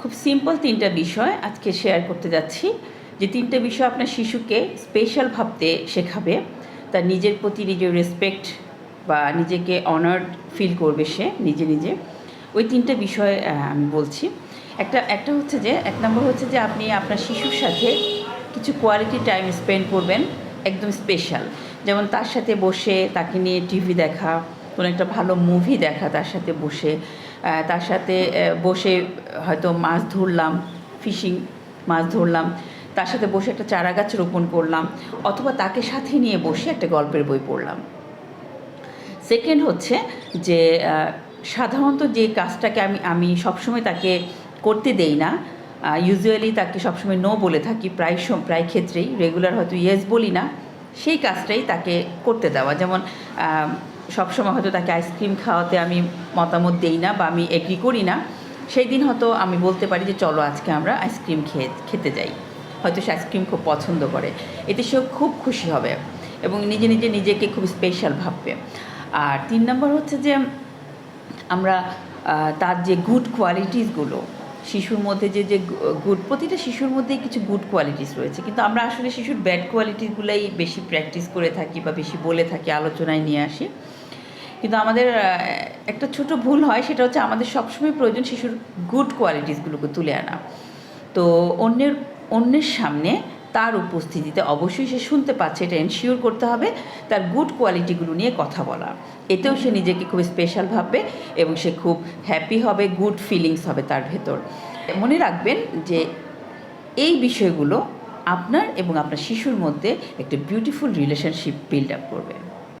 খুব সিম্পল তিনটা বিষয় আজকে শেয়ার করতে যাচ্ছি। যে তিনটা বিষয় আপনার শিশুকে স্পেশাল ভাবতে শেখাবে, তার নিজের প্রতি নিজের রেসপেক্ট বা নিজেকে অনার্ড ফিল করবে সে নিজে নিজে। ওই তিনটা বিষয় আমি বলছি। একটা একটা হচ্ছে যে, এক নম্বর হচ্ছে যে আপনি আপনার শিশুর সাথে কিছু কোয়ালিটি টাইম স্পেন্ড করবেন একদম স্পেশাল যেমন তার সাথে বসে তাকে নিয়ে টিভি দেখা, কোনো একটা ভালো মুভি দেখা তার সাথে বসে। তার সাথে বসে হয়তো মাছ ধরলাম ফিশিং মাছ ধরলাম, তার সাথে বসে একটা চারা গাছ রোপণ করলাম, অথবা তাকে সাথে নিয়ে বসে একটা গল্পের বই পড়লাম। সেকেন্ড হচ্ছে যে সাধারণত যে কাজটাকে আমি আমি সবসময় তাকে করতে দেই না ইউজুয়ালি তাকে সবসময় নো বলে থাকি, প্রায় প্রায় ক্ষেত্রেই রেগুলার হয়তো ইয়েস বলি না, সেই কাজটাই তাকে করতে দেওয়া। যেমন সবসময় হয়তো তাকে আইসক্রিম খাওয়াতে আমি মতামত দেই না বা আমি এগ্রি করি না। সেই দিন হয়তো আমি বলতে পারি যে, চলো আজকে আমরা আইসক্রিম খেয়ে, খেতে যাই। হয়তো সে আইসক্রিম খুব পছন্দ করে। এতে সেও খুব খুশি হবে এবং নিজে নিজে, নিজেকে খুব স্পেশাল ভাববে। আর তিন নম্বর হচ্ছে যে, আমরা তার যে গুড কোয়ালিটিসগুলো শিশুর মধ্যে যে যে গুড, প্রতিটা শিশুর মধ্যেই কিছু গুড কোয়ালিটিস রয়েছে। কিন্তু আমরা আসলে শিশুর ব্যাড কোয়ালিটিগুলোই বেশি প্র্যাকটিস করে থাকি বা বেশি বলে থাকি, আলোচনায় নিয়ে আসি। কিন্তু আমাদের একটা ছোট ভুল হয়, সেটা হচ্ছে আমাদের সবসময় প্রয়োজন শিশুর গুড কোয়ালিটিসগুলোকে তুলে আনা। তো অন্যের অন্যের সামনে তার উপস্থিতিতে অবশ্যই সে শুনতে পাচ্ছে, এটা এনশিওর করতে হবে তার গুড কোয়ালিটিগুলো নিয়ে কথা বলা। এতেও সে নিজেকে খুব স্পেশাল ভাববে এবং সে খুব হ্যাপি হবে গুড ফিলিংস হবে তার ভেতর। মনে রাখবেন যে এই বিষয়গুলো আপনার এবং আপনার শিশুর মধ্যে একটা বিউটিফুল রিলেশনশিপ বিল্ড আপ করবে।